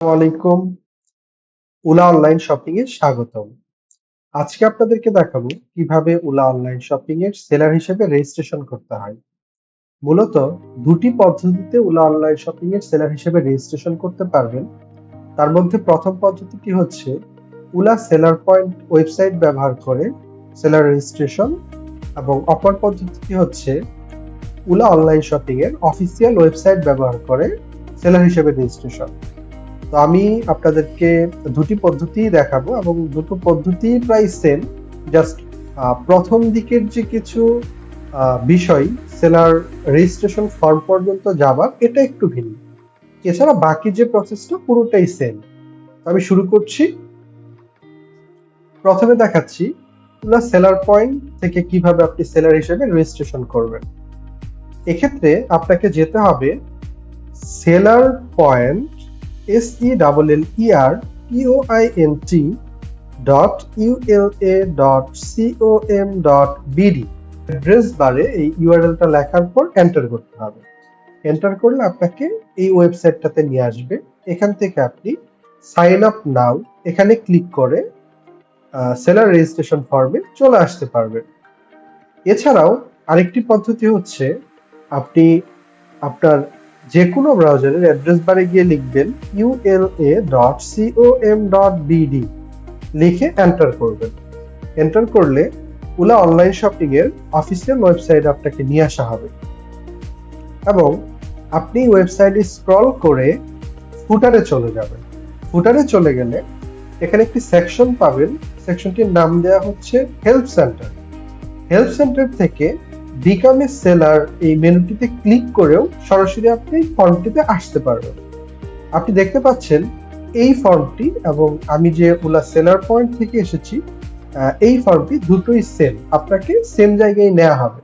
আলাইকুম। উলা online shopping এ স্বাগতম। আজকে আপনাদেরকে দেখাবো কীভাবে উলা অনলাইন শপিং এর সেলার হিসেবে রেজিস্ট্রেশন করতে হয়। মূলত দুটি পদ্ধতিতে উলা অনলাইন শপিং এর সেলার হিসেবে রেজিস্ট্রেশন করতে পারবেন। তার মধ্যে প্রথম পদ্ধতিটি হচ্ছে উলা সেলার পয়েন্ট ওয়েবসাইট ব্যবহার করে সেলার রেজিস্ট্রেশন এবং অপর পদ্ধতিটি হচ্ছে উলা অনলাইন শপিং এর অফিসিয়াল ওয়েবসাইট ব্যবহার করে সেলার হিসেবে রেজিস্ট্রেশন তো আমি আপনাদেরকে দুটি পদ্ধতি দেখাবো এবং দুটো পদ্ধতি প্রায় সেম জাস্ট প্রথম দিকের যে কিছু বিষয় সেলার রেজিস্ট্রেশন ফর্ম পর্যন্ত যাবার, এটা একটু ভিন্ন। এছাড়া বাকি যে প্রসেসটা পুরোটাই সেম আমি শুরু করছি। প্রথমে দেখাচ্ছি, পুরো সেলার পয়েন্ট থেকে কীভাবে আপনি সেলার হিসেবে রেজিস্ট্রেশন করবেন। এক্ষেত্রে আপনাকে যেতে হবে seller point S E double L E R U I N T dot UL A dot CO M dot BD address বারে এই ইউআরএলটা লেখার পর এন্টার করতে হবে। এন্টার করলে আপনাকে এই ওয়েবসাইটটাতে নিয়ে আসবে। এখান থেকে আপনি সাইন আপ নাও এখানে ক্লিক করে সেলার রেজিস্ট্রেশন ফর্মে চলে আসতে পারবেন। এছাড়াও আরেকটি পদ্ধতি হচ্ছে আপনি আপনার যে কোনো ব্রাউজারের অ্যাড্রেস বারে গিয়ে লিখবেন ULA dot COM dot BD লিখে এন্টার করবেন। এন্টার করলে ওলা অনলাইন শপিং এর অফিসিয়াল ওয়েবসাইট আপনাকে নিয়ে আসা হবে। এবং আপনি ওয়েবসাইটে স্ক্রল করে ফুটারে চলে যাবেন। ফুটারে চলে গেলে এখানে একটি সেকশন পাবেন। সেকশনটির নাম দেওয়া হচ্ছে হেল্প সেন্টার হেল্প সেন্টার থেকে বিকাম সেলার এই মেনুটিতে ক্লিক করেও সরাসরি আপনি ফর্মটিতে আসতে পারবেন। আপনি দেখতে পাচ্ছেন এই ফর্মটি এবং আমি যে ওলা সেলার পয়েন্ট থেকে এসেছি এই ফর্মটি দুটোই সেম আপনাকে সেম জায়গায় নেওয়া হবে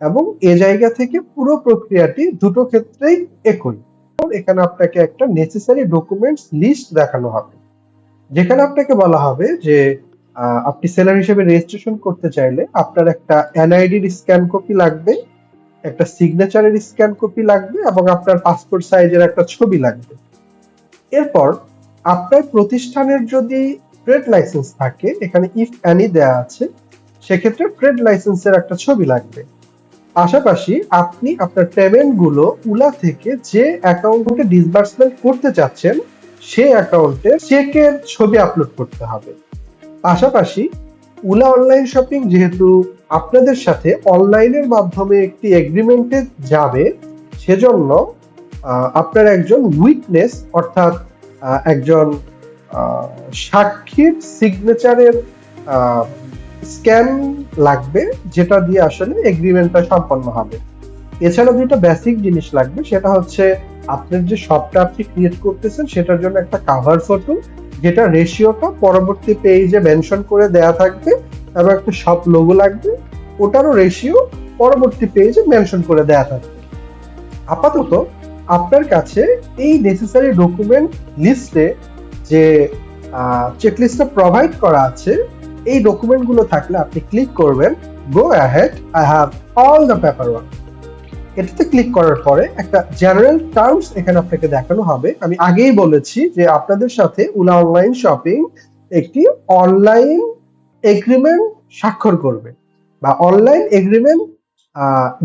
এবং এ জায়গা থেকে পুরো প্রক্রিয়াটি দুটো ক্ষেত্রেই একই। এখানে আপনাকে একটা নেসেসারি ডকুমেন্টস লিস্ট দেখানো হবে। যেখানে আপনাকে বলা হবে যে আপনি সেলার হিসেবে রেজিস্ট্রেশন করতে চাইলে আপনার একটা এনআইডির স্ক্যান কপি লাগবে, একটা সিগনেচারের স্ক্যান কপি লাগবে এবং আপনার পাসপোর্ট সাইজের একটা ছবি লাগবে। এরপর আপনার প্রতিষ্ঠানের যদি ট্রেড লাইসেন্স থাকে, এখানে ইফ অ্যানি দেয়া আছে, সেক্ষেত্রে ট্রেড লাইসেন্সের একটা ছবি লাগবে। পাশাপাশি আপনি আপনার পেমেন্টগুলো উলা থেকে যে অ্যাকাউন্টে ডিসবার্সমেন্ট করতে চাচ্ছেন সেই অ্যাকাউন্টে চেকের ছবি আপলোড করতে হবে। পাশাপাশি উলা অনলাইন শপিং যেহেতু আপনাদের সাথে অনলাইনের মাধ্যমে একটি এগ্রিমেন্টে যাবে, সেজন্য আপনার একজন উইটনেস অর্থাৎ একজন সাক্ষীর সিগনেচারের স্ক্যান লাগবে, যেটা দিয়ে আসলে এগ্রিমেন্টটা সম্পন্ন হবে। এছাড়া দুটো বেসিক জিনিস লাগবে, সেটা হচ্ছে আপনার যে শপটা আপনি ক্রিয়েট করতেছেন, সেটার জন্য একটা কাভার ফটো যেটা রেশিওটা পরবর্তী পেজে মেনশন করে দেয়া থাকবে এবং একটা শপ লোগো লাগবে, ওটারও রেশিও পরবর্তী পেজে মেনশন করে দেয়া থাকবে। আপাতত আপনার কাছে এই নেসেসারি ডকুমেন্ট লিস্টে যে চেকলিস্টটা প্রোভাইড করা আছে, এই ডকুমেন্টগুলো থাকলে আপনি ক্লিক করবেন go ahead I have all the paperwork এটাতে ক্লিক করার পরে একটা জেনারেল টার্মস এখানে আপনাকে দেখানো হবে। আমি আগেই বলেছি যে আপনাদের সাথে উলা অনলাইন শপিং একটি অনলাইন এগ্রিমেন্ট স্বাক্ষর করবে বা অনলাইন এগ্রিমেন্ট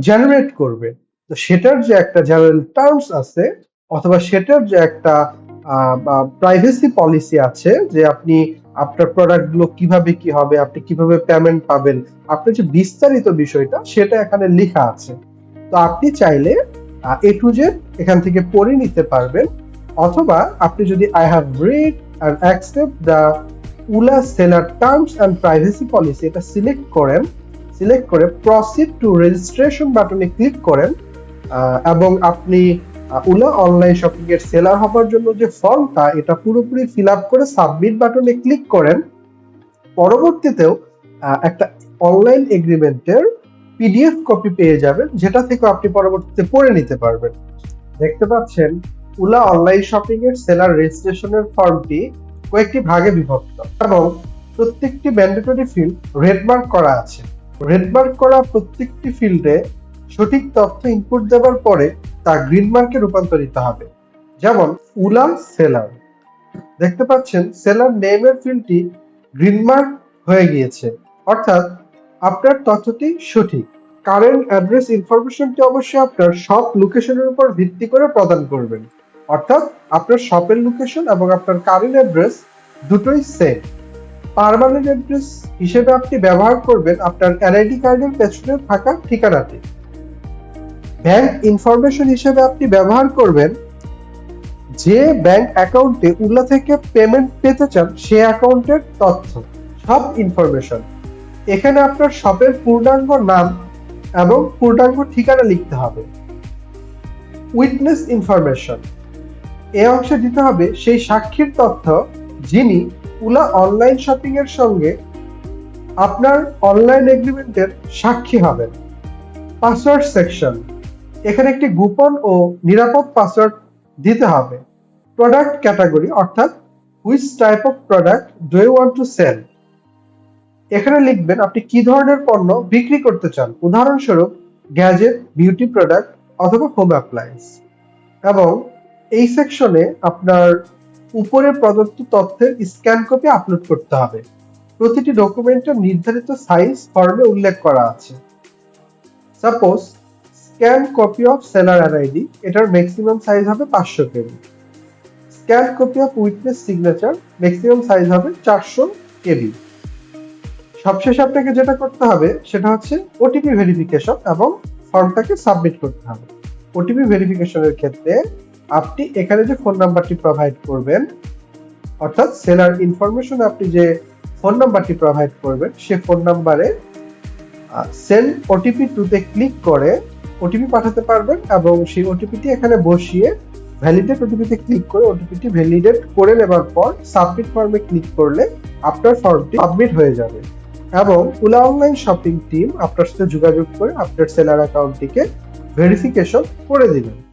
জেনারেট করবে। তো সেটার যে একটা জেনারেল টার্মস আছে অথবা সেটার যে একটা প্রাইভেসি পলিসি আছে যে আপনি আপনার প্রোডাক্টগুলো কীভাবে কি হবে, আপনি কীভাবে পেমেন্ট পাবেন, আপনার যে বিস্তারিত বিষয়টা সেটা এখানে লেখা আছে। তো আপনি চাইলে এ টু জেড এখান থেকে পড়ে নিতে পারবেন। অথবা আপনি যদি I have read and accept the Ula seller terms and privacy policy এটা সিলেক্ট করেন। সিলেক্ট করে প্রসিড টু রেজিস্ট্রেশন বাটনে ক্লিক করেন। এবং আপনি উলা অনলাইন শপিং এর সেলার হবার জন্য যে ফর্মটা এটা পুরোপুরি ফিল আপ করে সাবমিট বাটনে ক্লিক করেন। পরবর্তীতেও একটা অনলাইন এগ্রিমেন্টের পিডিএফ কপি পেয়ে যাবেন, যেটা থেকে আপনি পরবর্তীতে পড়ে নিতে পারবেন। দেখতে পাচ্ছেন, উলা অনলাইন শপিং এর সেলার রেজিস্ট্রেশনের ফর্মটি কয়েকটি ভাগে বিভক্ত এবং প্রত্যেকটি ম্যান্ডেটরি ফিল্ড রেডমার্ক করা আছে। রেডমার্ক করা প্রত্যেকটি ফিল্ডে সঠিক তথ্য ইনপুট দেওয়ার পরে তা গ্রিন মার্কে রূপান্তরিত হবে। যেমন, উলা সেলার দেখতে পাচ্ছেন সেলার নেমের ফিল্ডটি গ্রিন মার্ক হয়ে গিয়েছে। অর্থাৎ আপনার তথ্যটি সঠিক। কারেন্ট অ্যাড্রেস ইনফরমেশনটি অবশ্যই আপনার শপ লোকেশনের উপর ভিত্তি করে প্রদান করবেন। অর্থাৎ আপনার শপের লোকেশন এবং আপনার কারেন্ট অ্যাড্রেস দুটোই সেম পার্মানেন্ট অ্যাড্রেস হিসেবে আপনি ব্যবহার করবেন আপনার এনআইডি কার্ডের পেছনে থাকা ঠিকানাটি। ব্যাংক ইনফরমেশন হিসেবে আপনি ব্যবহার করবেন যে ব্যাংক অ্যাকাউন্টে উল্লা থেকে পেমেন্ট পেতে চান সে অ্যাকাউন্টের তথ্য, সব ইনফরমেশন এখানে আপনার শপের পূর্ণাঙ্গ নাম এবং পূর্ণাঙ্গ ঠিকানা লিখতে হবে। Witness information. এ অংশে দিতে হবে সেই সাক্ষীর তথ্য যিনি উলা অনলাইন শপিং এর সঙ্গে আপনার অনলাইন এগ্রিমেন্টের সাক্ষী হবেন। Password section. এখানে একটি গোপন ও নিরাপদ পাসওয়ার্ড দিতে হবে। প্রোডাক্ট ক্যাটাগরি অর্থাৎ which type of product do you want to sell এখানে লিখবেন আপনি কি ধরনের পণ্য বিক্রি করতে চান? উদাহরণস্বরূপ গ্যাজেট, বিউটি প্রোডাক্ট অথবা হোম অ্যাপ্লায়েন্স। এবং এই সেকশনে আপনার উপরে প্রদত্ত তথ্যের স্ক্যান কপি আপলোড করতে হবে। প্রতিটি ডকুমেন্টের নির্ধারিত সাইজ, ফর্মে উল্লেখ করা আছে। Suppose, scan copy of seller NID এটার ম্যাক্সিমাম সাইজ হবে পাঁচশো KB scan copy of witness signature, maximum size হবে চারশো কেবি। সবশেষে আপনাকে যেটা করতে হবে, সেটা হচ্ছে ওটিপি ভেরিফিকেশন এবং ফর্মটাকে সাবমিট করতে হবে। ওটিপি ভেরিফিকেশনের ক্ষেত্রে আপনি এখানে যে ফোন নাম্বারটি প্রোভাইড করবেন, অর্থাৎ সেলার ইনফরমেশন আপনি যে ফোন নাম্বারটি প্রোভাইড করবেন, সে ফোন নাম্বারে সেল ওটিপি টুতে ক্লিক করে ওটিপি পাঠাতে পারবেন এবং সেই ওটিপিটি এখানে বসিয়ে ভ্যালিডেট ওটিপিতে ক্লিক করে ওটিপিটি ভ্যালিডেট করে নেবার পর সাবমিট ফর্মে ক্লিক করলে আপনার ফর্মটি সাবমিট হয়ে যাবে। এবং ওলা অনলাইন শপিং টিম আপনার সাথে যোগাযোগ করে আপনার সেলার অ্যাকাউন্টটিকে ভেরিফিকেশন করে দিবেন।